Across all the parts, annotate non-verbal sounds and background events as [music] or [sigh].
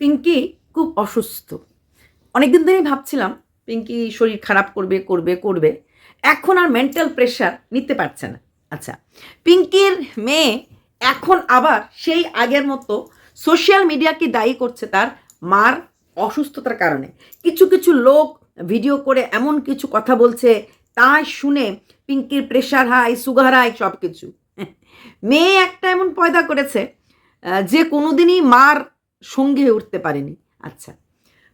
পিঙ্কি খুব অসুস্থ। অনেকদিন ধরেই ভাবছিলাম, পিঙ্কি শরীর খারাপ করবে করবে করবে। এখন আর মেন্টাল প্রেশার নিতে পারছে না। আচ্ছা পিঙ্কির মেয়ে এখন আবার সেই আগের মতো সোশ্যাল মিডিয়াকে দায়ী করছে তার মার অসুস্থতার কারণে। কিছু কিছু লোক ভিডিও করে এমন কিছু কথা বলছে, তাই শুনে পিঙ্কির প্রেশার হাই সুগার হাই সব কিছু মেয়ে একটা এমন পয়দা করেছে যে কোনোদিনই মার সঙ্গে উঠতে পারেনি। আচ্ছা।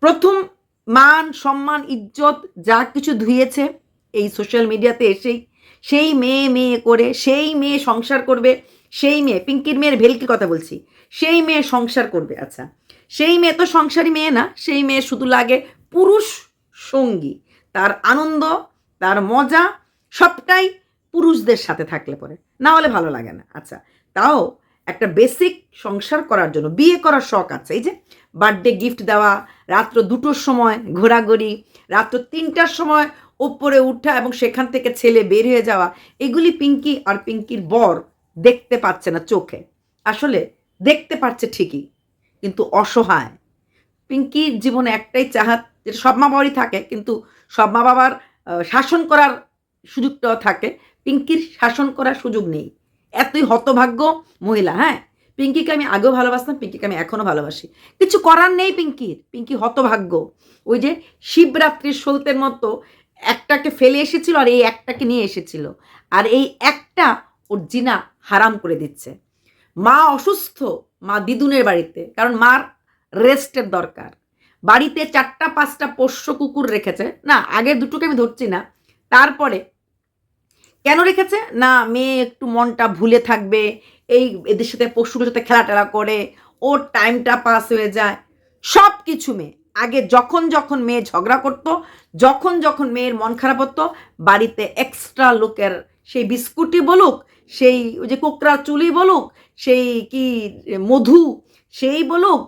প্রথম মান, সম্মান, ইজ্জত যা কিছু ধুয়েছে এই সোশ্যাল মিডিয়াতে এসেই, সেই মেয়ে মেয়ে করে, সেই মেয়ে সংসার করবে, সেই মেয়ে, পিঙ্কির মেয়ের ভেলকির কথা বলছি, সেই মেয়ে সংসার করবে আচ্ছা। সেই মেয়ে তো সংসারী মেয়ে না, সেই মেয়ে শুধু লাগে পুরুষ সঙ্গী। তার আনন্দ, তার মজা সবটাই পুরুষদের সাথে থাকলে পরে। না হলে ভালো লাগে না আচ্ছা। তাও একটা বেসিক সংসার করার জন্য, বিয়ে করার শখ আছে। এই যে বার্থডে গিফট দেওয়া, রাত্র দুটোর সময় ঘোরাঘুরি, রাত্র তিনটার সময় ওপরে উঠা এবং সেখান থেকে ছেলে বের হয়ে যাওয়া, এগুলি পিঙ্কি আর পিঙ্কির বর দেখতে পাচ্ছে না চোখে। আসলে দেখতে পাচ্ছে ঠিকই, কিন্তু অসহায়। পিঙ্কির জীবনে একটাই চাহাত যেটা সব মা বাবারই থাকে, কিন্তু সব মা বাবার শাসন করার সুযোগটাও থাকে। পিঙ্কির শাসন করার সুযোগ নেই। এতই হতভাগ্য মহিলা হ্যাঁ? পিঙ্কিকে আমি আগেও ভালোবাসতাম, পিঙ্কিকে আমি এখনও ভালোবাসি। কিছু করার নেই পিঙ্কির। পিঙ্কি হতভাগ্য। ওই যে শিবরাত্রির সলতের মতো একটাকে ফেলে এসেছিল আর এই একটাকে নিয়ে এসেছিল। আর এই একটা ওর জিনা হারাম করে দিচ্ছে। মা অসুস্থ, মা দিদুনের বাড়িতে, কারণ মার রেস্টের দরকার। বাড়িতে চারটা, পাঁচটা পোষ্য কুকুর রেখেছে। না, আগের দুটোকে আমি ধরছি না। তারপরে কেন রেখেছে? না, মেয়ে একটু মনটা ভুলে থাকবে, এই এদের সাথে পশুগুলোর সাথে খেলা টেলা করে, ওর টাইমটা পাস হয়ে যায়। সব কিছু মেয়ে। আগে যখন যখন মেয়ে ঝগড়া করতো, যখন যখন মেয়ের মন খারাপ হতো, বাড়িতে এক্সট্রা লোকের সেই বিস্কুটই বলুক, সেই ওই যে কোকরা চুলি বলুক, সেই কি মধু, সেই বলুক,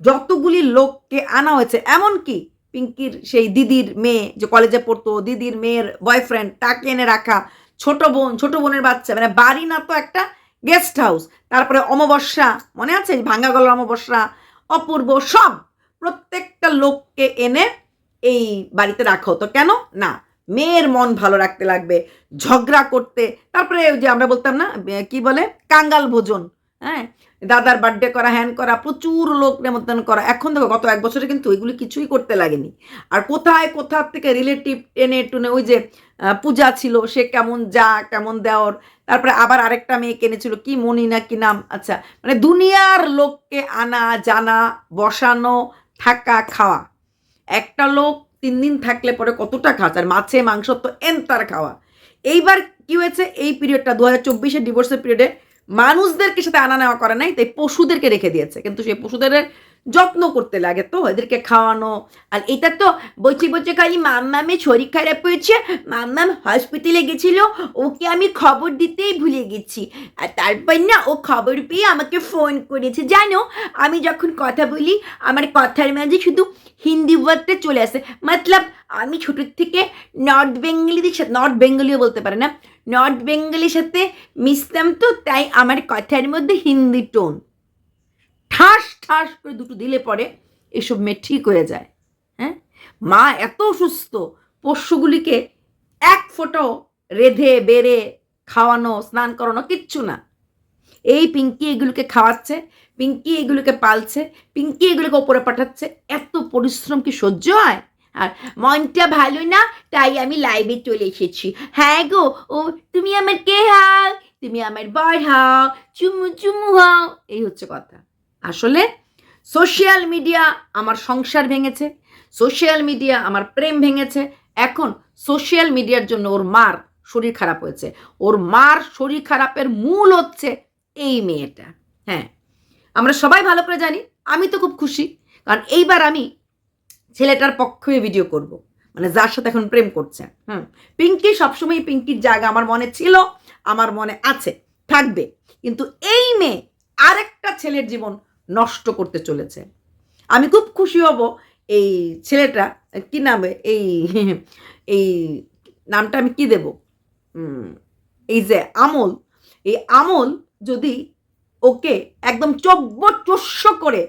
যতগুলি লোককে আনা হয়েছে, এমনকি পিঙ্কির সেই দিদির মেয়ে যে কলেজে পড়তো, দিদির মেয়ের বয়ফ্রেন্ড তাকে এনে রাখা ছোট বোন, ছোট বোনের বাচ্চা মানে বাড়ি না তো একটা গেস্ট হাউস তারপরে অমাবস্যা, মনে আছে? ভাঙ্গা গলার অমাবস্যা, অপূর্ব, সব। প্রত্যেকটা লোককে এনে এই বাড়িতে রাখা হতো। কেন? না, মেয়ের মন ভালো রাখতে লাগবে, ঝগড়া করতে। তারপরে যে আমরা বলতাম না কি বলে? কাঙ্গাল ভোজন। হ্যাঁ? দাদার বার্থডে করা হ্যান করা, প্রচুর লোক নেমন্তন্ন করা। এখন দেখো, গত এক বছরে কিন্তু এগুলি কিছুই করতে লাগেনি। আর কোথায় কোথা থেকে রিলেটিভ টেনে টুনে, ওই যে পূজা ছিল, সে কেমন যা, কেমন দেওর। তারপরে আবার আরেকটা মেয়ে কিনেছিল কি মনি না কি নাম? আচ্ছা মানে দুনিয়ার লোককে আনা, জানা, বসানো, থাকা, খাওয়া। একটা লোক তিন দিন থাকলে পরে কতটা খাওয়া? আর মাছে, মাংস তো এনতার খাওয়া। এইবার কি হয়েছে? এই পিরিয়ডটা দু হাজার চব্বিশের ডিভোর্সের পিরিয়ডে মানুষদেরকে সাথে আনা নেওয়া করে নাই, তাই পশুদেরকে রেখে দিয়েছে। কিন্তু সেই পশুদের যত্ন করতে লাগে তো, এদেরকে খাওয়ানো। আর এটা তো বলছি, বলছে, খালি মাম্মামে শরীর খারাপ হয়েছে, মাম্মাম হসপিটালে গেছিল, ওকে আমি খবর দিতেই ভুলে গেছি। আর তারপর না, ও খবর পেয়ে আমাকে ফোন করেছে। জানো, আমি যখন কথা বলি, আমার কথার মাঝে শুধু হিন্দি ওয়ার্ডটা চলে আসে। মতলব আমি ছোটোর থেকে নর্থ বেঙ্গলিদের সাথে নর্থ বেঙ্গলিও বলতে পারে না নর্থ বেঙ্গলির সাথে মিশতাম তো, তাই আমার কথার মধ্যে হিন্দি টোন ঠাস ঠাস করে দুটো দিলে পরে এসব মেয়ে ঠিক হয়ে যায়। হ্যাঁ? মা এত অসুস্থ পোষ্যগুলিকে এক ফোঁটো রেধে, বেড়ে, খাওয়ানো, স্নান করানো কিচ্ছু না। এই পিঙ্কি এগুলোকে খাওয়াচ্ছে, পিঙ্কি এগুলোকে পালছে, পিঙ্কি এগুলোকে ওপরে পাঠাচ্ছে। এত পরিশ্রম কি সহ্য হয়? আর মনটা ভালো না, তাই আমি লাইভে চলে এসেছি। হ্যাঁ গো, ও তুমি আমার কে হাও তুমি আমার বর হাও, চুমু চুমু হাও। এই হচ্ছে কথা। আসলে সোশ্যাল মিডিয়া আমার সংসার ভেঙেছে সোশ্যাল মিডিয়া আমার প্রেম ভেঙেছে, এখন সোশ্যাল মিডিয়ার জন্য ওর মার শরীর খারাপ হয়েছে। ওর মার শরীর খারাপের মূল হচ্ছে এই মেয়েটা হ্যাঁ। আমরা সবাই ভালো করে জানি, আমি তো খুব খুশি, কারণ এইবার আমি ছেলেটার পক্ষে ভিডিও করব মানে যার সাথে এখন প্রেম করছে, হুম। পিঙ্কি সবসময় পিঙ্কির জায়গা আমার মনে ছিল, আমার মনে আছে, থাকবে। কিন্তু এই মেয়ে আরেকটা ছেলের জীবন নষ্ট করতে চলেছে। আমি খুব খুশি হব এই ছেলেটা, কি নামে, এই এই নামটা আমি কি দেব? এই যে আমল, এই আমল যদি ওকে একদম চব্য চস্য করে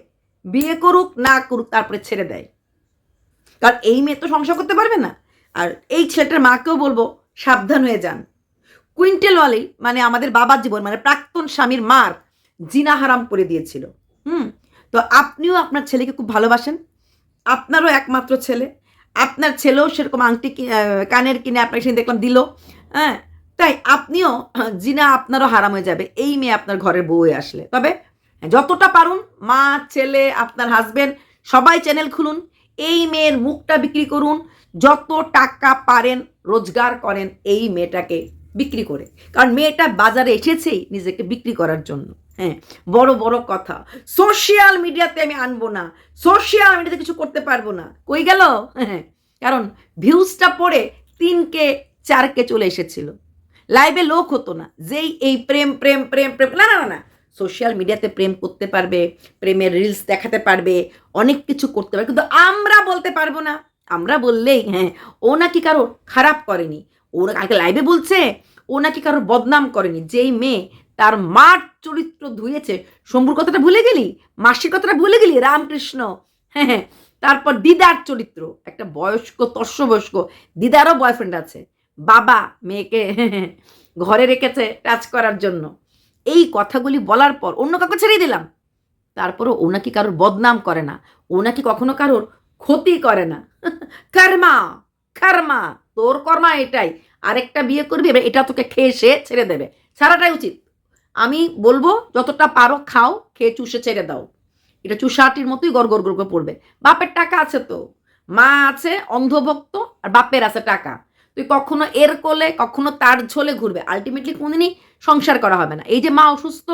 বিয়ে করুক, না করুক, তারপরে ছেড়ে দেয়। কারণ এই মেয়ে তো সংসার করতে পারবে না। আর এই ছেলেটার মাকেও বলব, সাবধান হয়ে যান। কুইন্টেলওয়ালি মানে আমাদের বাবার জীবন মানে প্রাক্তন স্বামীর মার জিনা হারাম করে দিয়েছিল। হুম? তো আপনিও আপনার ছেলেকে খুব ভালোবাসেন। আপনারও একমাত্র ছেলে। আপনার ছেলেও সেরকম আংটি কানের কিনে আপনাকে সেদিন দেখলাম দিল। হ্যাঁ? তাই আপনিও, জিনা আপনারও হারাম হয়ে যাবে। এই মেয়ে আপনার ঘরের বউ আসলে। তবে যতটা পারুন, মা, ছেলে, আপনার হাজবেন্ড সবাই চ্যানেল খুলুন। এই মেয়ের মুখটা বিক্রি করুন। যত টাকা পারেন, রোজগার করেন এই মেয়েটাকে বিক্রি করে। কারণ মেয়েটা বাজারে এসেছেই নিজেকে বিক্রি করার জন্য। হ্যাঁ বড় বড় কথা। সোশ্যাল মিডিয়াতে আমি আনব না। সোশ্যাল মিডিয়াতে কিছু করতে পারব না। কই গেল? হ্যাঁ কারণ ভিউজটা পড়ে তিনকে, চারকে চলে এসেছিল। লাইভে লোক হতো না। যেই এই প্রেম প্রেম প্রেম প্রেম, না না না সোশ্যাল মিডিয়াতে প্রেম করতে পারবে, প্রেমের রিলস দেখাতে পারবে, অনেক কিছু করতে পারবে। কিন্তু আমরা বলতে পারব না। আমরা বললেই হ্যাঁ ও নাকি কারও খারাপ করেনি। ও কালকে লাইভে বলছে, ও নাকি কারোর বদনাম করেনি। যেই মেয়ে তার মার চরিত্র ধুয়েছে। শম্ভুর কথাটা ভুলে গেলি? মাসির কথাটা ভুলে গেলি? রামকৃষ্ণ। হ্যাঁ হ্যাঁ। তারপর দিদার চরিত্র। একটা বয়স্ক তস্য বয়স্ক দিদারও বয়ফ্রেন্ড আছে। বাবা, মেয়েকে ঘরে রেখেছে টাচ করার জন্য। এই কথাগুলি বলার পর অন্য কাউকে ছেড়ে দিলাম। তারপরও ও নাকি কারোর বদনাম করে না। ও নাকি কখনো কারোর ক্ষতি করে না। কর্মা কর্মা, তোর কর্মা এটাই। আরেকটা বিয়ে করবি, এবার এটা তোকে খেয়ে সে ছেড়ে দেবে। ছাড়াটাই উচিত। আমি বলব, যতটা পারো খাও, খেয়ে চুষে ছেড়ে দাও। এটা চুষাটির মতোই গড় গড় করে পড়বে। বাপের টাকা আছে তো। মা আছে, অন্ধভক্ত, আর বাপের আছে টাকা। তুই কখনো এর কোলে, কখনো তার ঝোলে ঘুরবে। আলটিমেটলি কোনদিনই সংসার করা হবে না। এই যে মা অসুস্থ,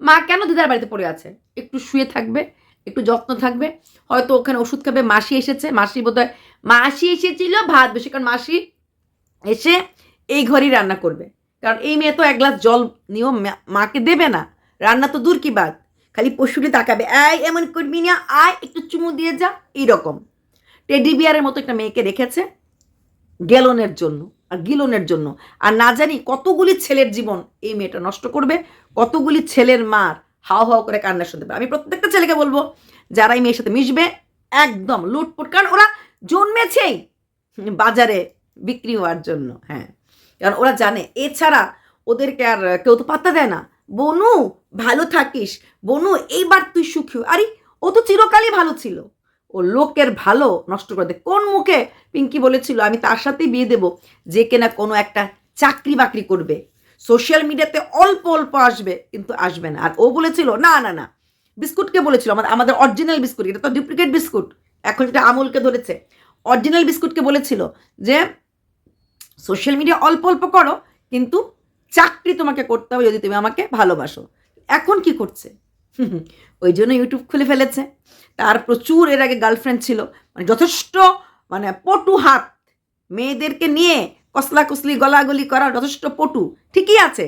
মা কেন দিদার বাড়িতে পড়ে আছে? একটু শুয়ে থাকবে, একটু যত্ন থাকবে। হয়তো ওখানে ওষুধ খাবে, মাসি এসেছে। মাসি বোধহয়, মাসি এসেছিল ভাত। বেশি কারণ মাসি এসে এই ঘরেই রান্না করবে। কারণ এই মেয়ে তো এক গ্লাস জল নিয়েও মাকে দেবে না। রান্না তো দূর কি বাদ খালি পশুটি তাকাবে। আয় এমন করবি না, আয়, একটু চুমু দিয়ে যা, এইরকম। টেডি বিয়ারের মতো একটা মেয়েকে রেখেছে গেলনের জন্য, আর গিলনের জন্য। আর না জানি কতগুলি ছেলের জীবন এই মেয়েটা নষ্ট করবে, কতগুলি ছেলের মার হাও হাও করে কান্না শুনতে পাবে। আমি প্রত্যেকটা ছেলেকে বলব, যারা এই মেয়ের সাথে মিশবে, একদম লুটপুট। কারণ ওরা জন্মেছেই বাজারে বিক্রি হওয়ার জন্য হ্যাঁ। কারণ ওরা জানে। এছাড়া ওদেরকে আর কেউ তো পাত্তা দেয় না। বনু, ভালো থাকিস। বনু, এইবার তুই সুখী আরে, ও তো চিরকালই ভালো ছিল। ও লোকের ভালো নষ্ট করে দে। কোন মুখে পিঙ্কি বলেছিল, আমি তার সাথেই বিয়ে দেব। যে কিনা কোনো একটা চাকরি বাকরি করবে। সোশ্যাল মিডিয়াতে অল্প অল্প আসবে, কিন্তু আসবে না। আর ও বলেছিল, না না না। বিস্কুটকে বলেছিল, আমাদের আমাদের অরিজিনাল বিস্কুট। এটা তো ডুপ্লিকেট বিস্কুট। এখন যেটা আমুলকে ধরেছে। অরিজিনাল বিস্কুটকে বলেছিল যে সোশ্যাল মিডিয়া অল্প অল্প করো, কিন্তু চাকরি তোমাকে করতে হবে যদি তুমি আমাকে ভালোবাসো। এখন কি করছে? ওই জন্য ইউটিউব খুলে ফেলেছে। তার প্রচুর এর আগে গার্লফ্রেন্ড ছিল। মানে যথেষ্ট মানে পটু হাত। মেয়েদেরকে নিয়ে কসলা কসলি গলাগলি করা যথেষ্ট পটু। ঠিকই আছে।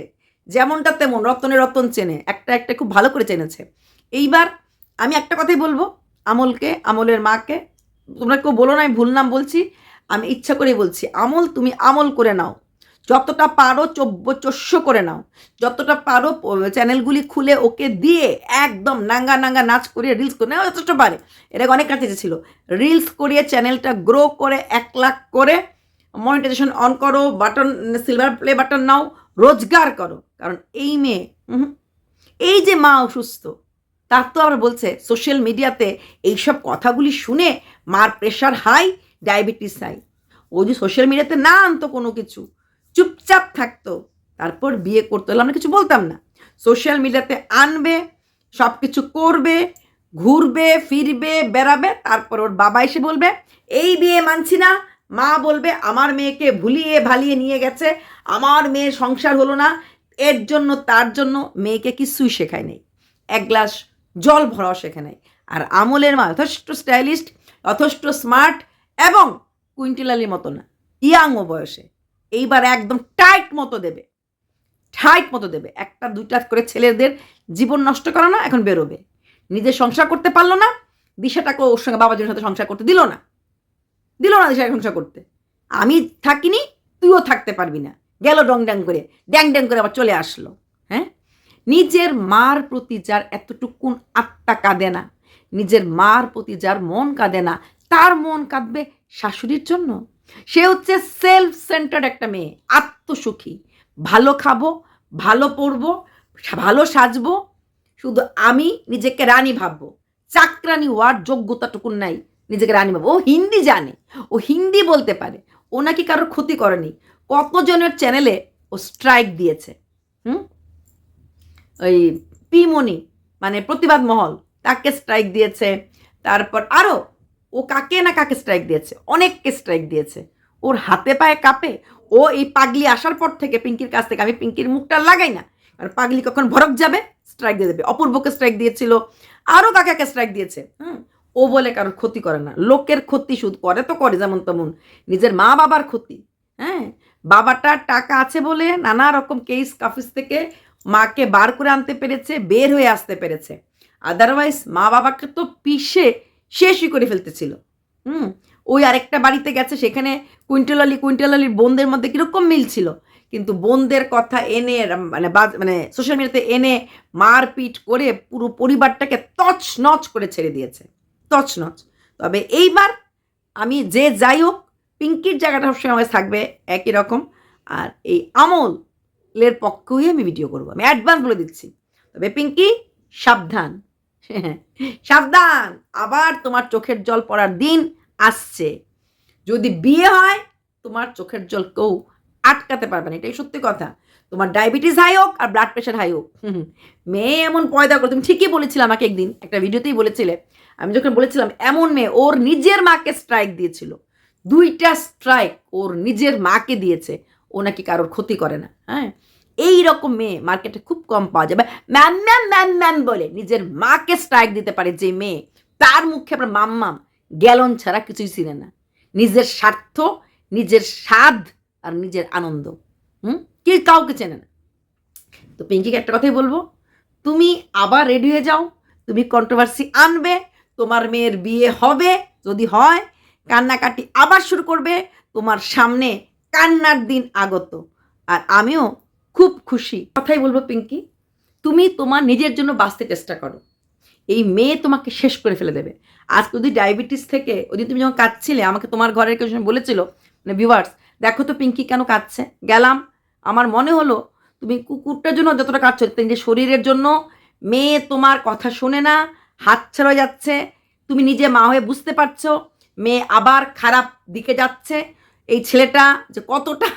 যেমনটা তেমন, রতনে রতন চেনে। একটা একটা খুব ভালো করে চেনেছে। এইবার আমি একটা কথাই বলব। আমলকে, আমলের মাকে, তোমরা কেউ বলো না, আমি ভুল নাম বলছি। আমি ইচ্ছা করেই বলছি, আমল তুমি আমল করে নাও। যতটা পারো চব্য চস্য করে নাও। যতটা পারো চ্যানেলগুলি খুলে ওকে দিয়ে একদম নাঙ্গা নাঙ্গা নাচ করিয়ে রিলস করে নেওয়া যথেষ্ট পারে। এটা অনেক কাছে ছিল রিলস করিয়ে চ্যানেলটা গ্রো করে এক লাখ করে মনিটাইজেশন অন করো বাটন সিলভার প্লে বাটন নাও, রোজগার করো। কারণ এই মেয়ে এই যে মা অসুস্থ, তার তো আবার বলছে সোশ্যাল মিডিয়াতে এইসব কথাগুলি শুনে মার প্রেশার হাই ডায়াবেটিস হাই ও যদি সোশ্যাল মিডিয়াতে না আনতো কোনো কিছু, চুপচাপ থাকতো, তারপর বিয়ে করতে হলে আমরা কিছু বলতাম না। সোশ্যাল মিডিয়াতে আনবে সব কিছু করবে, ঘুরবে, ফিরবে, বেড়াবে, তারপর ওর বাবা এসে বলবে, এই বিয়ে মানছি না। মা বলবে, আমার মেয়েকে ভুলিয়ে ভালিয়ে নিয়ে গেছে, আমার মেয়ের সংসার হলো না, এর জন্য, তার জন্য মেয়েকে কিছুই শেখায় নেই। এক গ্লাস জল ভরাও শেখে নেই। আর আমলের মা যথেষ্ট স্টাইলিস্ট যথেষ্ট স্মার্ট এবং কুইন্টিলালির মতো না ইয়াং ও বয়সে। এইবার একদম টাইট মতো দেবে। টাইট মতো দেবে। একটা, দুইটা করে ছেলেদের জীবন নষ্ট করে না, এখন বেরোবে। নিজে সংসার করতে পারল না দিশাটাকে ওর সঙ্গে বাবাজির সাথে সংসার করতে দিল না। দিল না দিশাকে সংসার করতে। আমি থাকিনি, তুইও থাকতে পারবি না। গেল ডং ড্যাং করে ড্যাং ড্যাং করে আবার চলে আসলো। হ্যাঁ? নিজের মার প্রতি যার এতটুকুন আত্মা কাঁদে না, নিজের মার প্রতি যার মন কাঁদে না তার মন কাঁদবে শাশুড়ির জন্য। সে হচ্ছে সেলফ সেন্টার্ড একটা মেয়ে, আত্মসুখী। ভালো খাব, ভালো পরবো, ভালো সাজবো, শুধু আমি নিজেকে রানী ভাববো। চাকরানি হওয়ার যোগ্যতাটুকুন নাই, নিজেকে রানী ভাববো। ও হিন্দি জানে, ও হিন্দি বলতে পারে, ও নাকি কারোর ক্ষতি করেনি। কতজনের চ্যানেলে ও স্ট্রাইক দিয়েছে, হুম? ওই পিমনি মানে প্রতিবাদ মহল, তাকে স্ট্রাইক দিয়েছে। তারপর আরও ও কাকে না কাকে স্ট্রাইক দিয়েছে? অনেককে স্ট্রাইক দিয়েছে। ওর হাতে পায়ে কাঁপে। ও এই পাগলি আসার পর থেকে পিঙ্কির কাছ থেকে আমি পিঙ্কির মুখটা লাগাই না। আর পাগলি কখন ভরক যাবে? স্ট্রাইক দিয়ে দেবে। অপূর্বকে স্ট্রাইক দিয়েছিল। আরও কাকে কাকে স্ট্রাইক দিয়েছে? হুম? ও বলে কারোর ক্ষতি করে না। লোকের ক্ষতি শুধু করে তো করে যেমন তেমন। নিজের মা বাবার ক্ষতি। হ্যাঁ? বাবাটার টাকা আছে বলে নানা রকম কেস কাফিস থেকে মাকে বার করে আনতে পেরেছে, বের হয়ে আসতে পেরেছে। আদারওয়াইজ মা বাবাকে তো পিষে শেষই করে ফেলতেছিল। হুম? ওই আরেকটা বাড়িতে গেছে, সেখানে কুইন্টাল আলী, কুইন্টাল আলীর বোনদের মধ্যে কীরকম মিল ছিল? কিন্তু বোনদের কথা এনে মানে মানে সোশ্যাল মিডিয়াতে এনে মারপিট করে পুরো পরিবারটাকে তছ নচ করে ছেড়ে দিয়েছে। তছ নচ তবে এইবার আমি যে যাই হোক, পিঙ্কির জায়গাটা সবসময় আমার থাকবে একই রকম। আর এই আমলের পক্ষেই আমি ভিডিও করব। আমি অ্যাডভান্স বলে দিচ্ছি। তবে পিঙ্কি, সাবধান। [laughs] সাবধান, আবার তোমার চোখের জল পড়ার দিন আসছে। যদি বিয়ে হয়, তোমার চোখের জল কেউ আটকাতে পারবে না, এটাই সত্যি কথা। তোমার ডায়াবেটিস হাই হোক আর ব্লাড প্রেশার হাই হোক মেয়ে এমন পয়দা করে, তুমি ঠিকই বলেছিলে আমাকে একদিন, একটা ভিডিওতেই বলেছিলে, আমি যখন বলেছিলাম, এমন মেয়ে ওর নিজের মাকে স্ট্রাইক দিয়েছিল। দুইটা স্ট্রাইক ওর নিজের মাকে দিয়েছে, ও নাকি কারোর ক্ষতি করে না হ্যাঁ? এই রকম মেয়ে মার্কেটে খুব কম পাওয়া যাবে ম্যাম ম্যাম ম্যাম ম্যাম বলে নিজের মাকে স্ট্রাইক দিতে পারে যে মেয়ে। তার মুখে আপনার মাম্মাম গ্যালন ছাড়া কিছুই ছিলেন না। নিজের স্বার্থ, নিজের স্বাদ আর নিজের আনন্দ। হুম? কি কাউকে চেনে না। তো পিঙ্কিকে একটা কথাই বলব, তুমি আবার রেডি হয়ে যাও, তুমি কন্ট্রোভার্সি আনবে, তোমার মেয়ের বিয়ে হবে, যদি হয়, কান্নাকাটি আবার শুরু করবে, তোমার সামনে কান্নার দিন আগত। আর আমিও খুব খুশি। কথাই বলব পিঙ্কি, তুমি তোমার নিজের জন্য বাঁচতে চেষ্টা করো। এই মেয়ে তোমাকে শেষ করে ফেলে দেবে। আজ যদি ডায়াবেটিস থেকে ওদিন তুমি যখন কাঁদছিলে, আমাকে তোমার ঘরের কেউ বলেছিল মানে ভিউয়ার্স দেখো তো পিঙ্কি কেন কাঁদছে। গেলাম, আমার মনে হলো, তুমি কুকুরটার জন্য যতটা কাঁদছো নিজের শরীরের জন্য মেয়ে তোমার কথা শোনে না, হাত ছাড়া যাচ্ছে, তুমি নিজে মা হয়ে বুঝতে পারছ, মেয়ে আবার খারাপ দিকে যাচ্ছে, এই ছেলেটা যে কতটা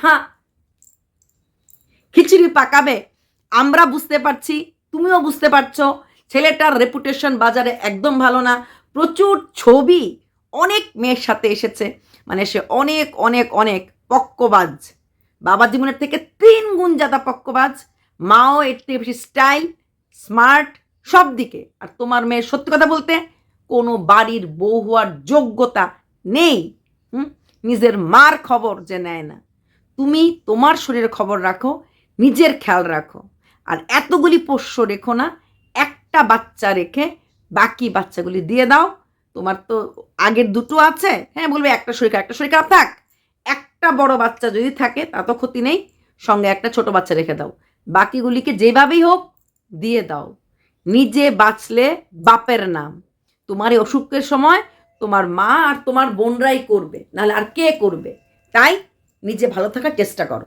খিচুড়ি পাকাবে। আমরা বুঝতে পারছি, তুমিও বুঝতে পারছ, ছেলেটার রেপুটেশন বাজারে একদম ভালো না। প্রচুর ছবি অনেক মেয়ের সাথে এসেছে। মানে সে অনেক অনেক অনেক পক্কবাজ। বাবা জীবনের থেকে তিন গুণ জাদা পক্কবাজ। মাও এর থেকে বেশি স্টাইল স্মার্ট সব দিকে। আর তোমার মেয়ের সত্যি কথা বলতে কোনো বাড়ির বউ হওয়ার যোগ্যতা নেই। নিজের মার খবর যে নেয় না। তুমি তোমার শরীরের খবর রাখো। নিজের খেয়াল রাখো। আর এতগুলি পোষ্য রেখো না, একটা বাচ্চা রেখে বাকি বাচ্চাগুলি দিয়ে দাও। তোমার তো আগের দুটো আছে হ্যাঁ বলবে একটা শরীর একটা শরীর খারাপ থাক। একটা বড় বাচ্চা যদি থাকে, তা তো ক্ষতি নেই, সঙ্গে একটা ছোট বাচ্চা রেখে দাও। বাকিগুলিকে যেভাবেই হোক দিয়ে দাও। নিজে বাঁচলে বাপের নাম। তোমার এই অসুখের সময় তোমার মা আর তোমার বোনরাই করবে, নাহলে আর কে করবে? তাই নিজে ভালো থাকার চেষ্টা করো।